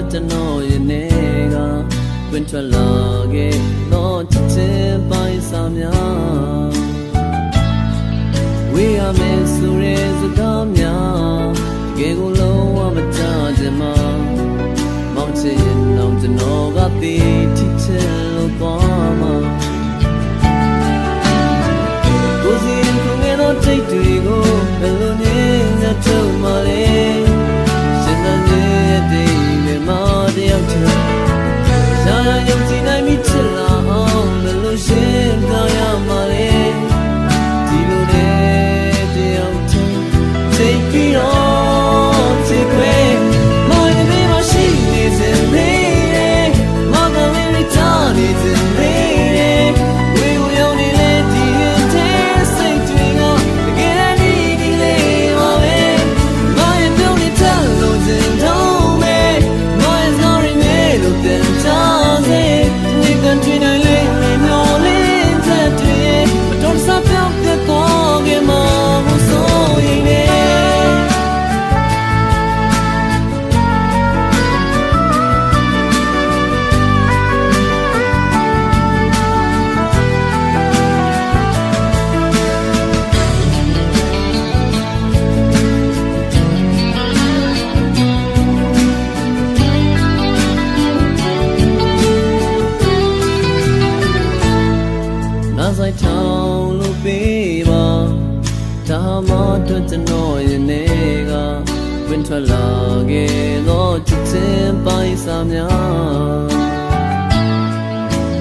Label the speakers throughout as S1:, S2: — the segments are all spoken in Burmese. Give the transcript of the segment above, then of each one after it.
S1: ဟာမအတွက်ကျွန်တော်ရဲ့နေကတွင်ထွက်လာခဲ့တော့ချစ်ချင်းပိုင်းစာများဝေးရမယ်ဆိုရဲစကားများတကယ်ကိုလုံးဝမကြခြင်းမှာမောင်ချင်ရင်တော့ကျွန်တော်ကတည် ရှာရယုံကြ မတို့ကျွန်တော်ယနေ့ကဝင်ထွက်လာခဲ့သောချစ်ချင်းပိုင်စာများ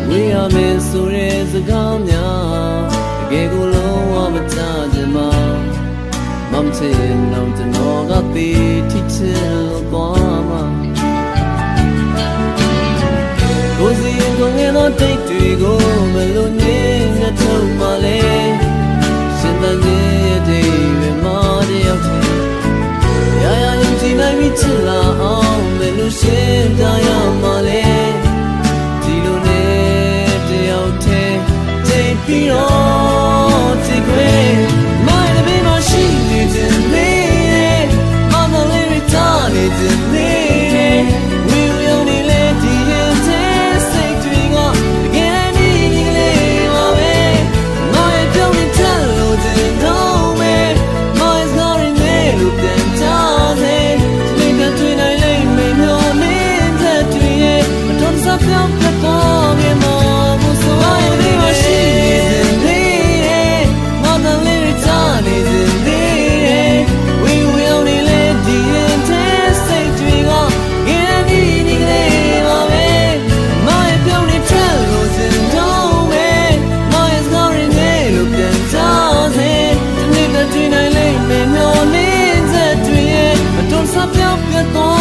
S1: We are men ဆိုတဲ့စကားများတကယ်ကိုလုံးဝမချကြမှာ Mom ချင်တော့ကျွန်တော်ကသေးထိချင်သွားမှာကိုစီရင်ကုန်ရတော့တိတ်တွေကိုဘယ်လိုနည်းငါထုံးမလဲ Có